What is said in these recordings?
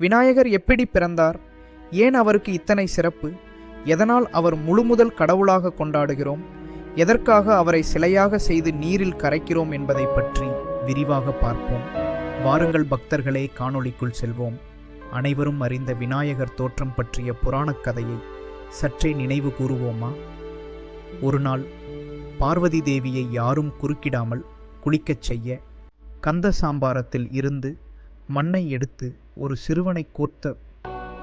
விநாயகர் எப்படி பிறந்தார்? ஏன் அவருக்கு இத்தனை சிறப்பு? எதனால் அவர் முழுமுதல் கடவுளாக கொண்டாடுகிறோம்? எதற்காக அவரை சிலையாக செய்து நீரில் கரைக்கிறோம் என்பதை பற்றி விரிவாக பார்ப்போம். வாருங்கள் பக்தர்களே காணொளிக்குள் செல்வோம். அனைவரும் அறிந்த விநாயகர் தோற்றம் பற்றிய புராணக் கதையை சற்றே நினைவு கூறுவோமா? ஒரு நாள் பார்வதி தேவியை யாரும் குறுக்கிடாமல் குளிக்கச் செய்ய கந்த சாம்பாரத்தில் இருந்து மண்ணை எடுத்து ஒரு சிறுவனை கோர்த்த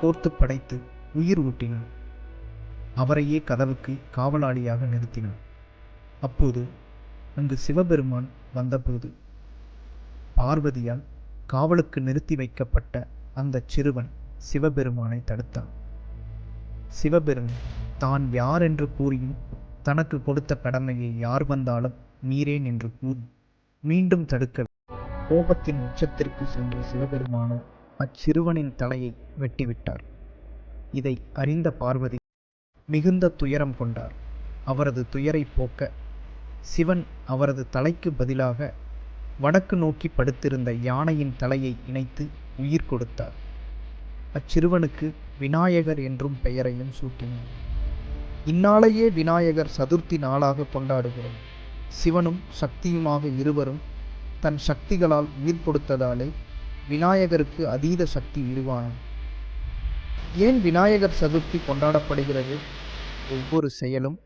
கோர்த்து படைத்து உயிர் ஊட்டினான். அவரையே கதவுக்கு காவலாளியாக நிறுத்தினான். அப்போது அங்கு சிவபெருமான் வந்தபோது பார்வதியால் காவலுக்கு நிறுத்தி வைக்கப்பட்ட அந்த சிறுவன் சிவபெருமானை தடுத்தான். சிவபெருமான் தான் யார் என்று கூறியும் தனக்கு கொடுத்த கடமையை யார் வந்தாலும் மீறேன் என்று கூறி மீண்டும் தடுக்க கோபத்தின் உச்சத்திற்கு சென்ற சிவபெருமானோ அச்சிறுவனின் தலையை வெட்டிவிட்டார். இதை அறிந்த பார்வதி மிகுந்த துயரம் கொண்டார். அவரது துயரை போக்க சிவன் அவரது தலைக்கு பதிலாக வடக்கு நோக்கி படுத்திருந்த யானையின் தலையை இணைத்து உயிர் கொடுத்தார். அச்சிறுவனுக்கு விநாயகர் என்றும் பெயரையும் சூட்டினார். இந்நாளையே விநாயகர் சதுர்த்தி நாளாக கொண்டாடுகிறோம். சிவனும் சக்தியுமாக இருவரும் தன் சக்திகளால் உயிர் கொடுத்ததாலே விநாயகருக்கு அதீத சக்தி உருவானது. ஏன் விநாயகர் சதுர்த்தி கொண்டாடப்படுகிறது? ஒவ்வொரு செயலும்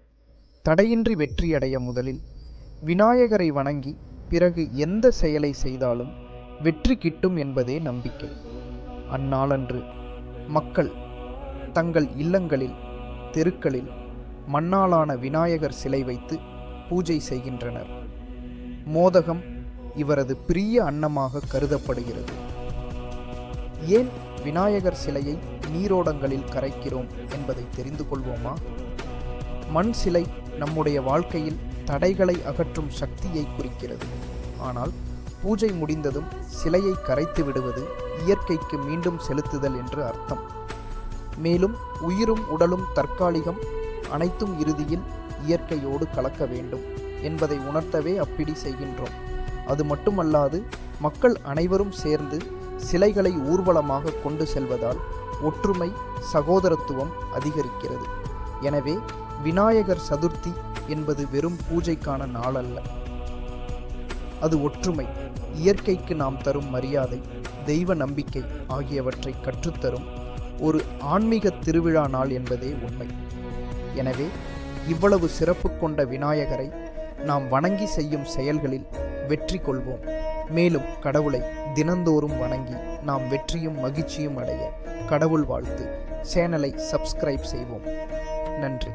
தடையின்றி வெற்றியடைய முதலில் விநாயகரை வணங்கி பிறகு எந்த செயலை செய்தாலும் வெற்றி கிட்டும் என்பதே நம்பிக்கை. அந்நாளன்று மக்கள் தங்கள் இல்லங்களில் தெருக்களில் மண்ணாலான விநாயகர் சிலை வைத்து பூஜை செய்கின்றனர். மோதகம் இவரது பிரிய அன்னமாக கருதப்படுகிறது. ஏன் விநாயகர் சிலையை நீரோடங்களில் கரைக்கிறோம் என்பதை தெரிந்து கொள்வோமா? மண் சிலை நம்முடைய வாழ்க்கையில் தடைகளை அகற்றும் சக்தியை குறிக்கிறது. ஆனால் பூஜை முடிந்ததும் சிலையை கரைத்து விடுவது இயற்கைக்கு மீண்டும் செலுத்துதல் என்று அர்த்தம். மேலும் உயிரும் உடலும் தற்காலிகம் அனைத்தும் இறுதியில் இயற்கையோடு கலக்க வேண்டும் என்பதை உணர்த்தவே அப்பிடி செய்கின்றோம். அது மட்டுமல்லாது மக்கள் அனைவரும் சேர்ந்து சிலைகளை ஊர்வலமாக கொண்டு செல்வதால் ஒற்றுமை சகோதரத்துவம் அதிகரிக்கிறது. எனவே விநாயகர் சதுர்த்தி என்பது வெறும் பூஜைக்கான நாளல்ல. அது ஒற்றுமை இயற்கைக்கு நாம் தரும் மரியாதை தெய்வ நம்பிக்கை ஆகியவற்றை கற்றுத்தரும் ஒரு ஆன்மீக திருவிழா நாள் என்பதே உண்மை. எனவே இவ்வளவு சிறப்பு கொண்ட விநாயகரை நாம் வணங்கி செய்யும் செயல்களில் வெற்றி கொள்வோம். மேலும் கடவுளை தினந்தோறும் வணங்கி நாம் வெற்றியும் மகிழ்ச்சியும் அடைய கடவுள் வாழ்த்து. சேனலை சப்ஸ்கிரைப் செய்வோம். நன்றி.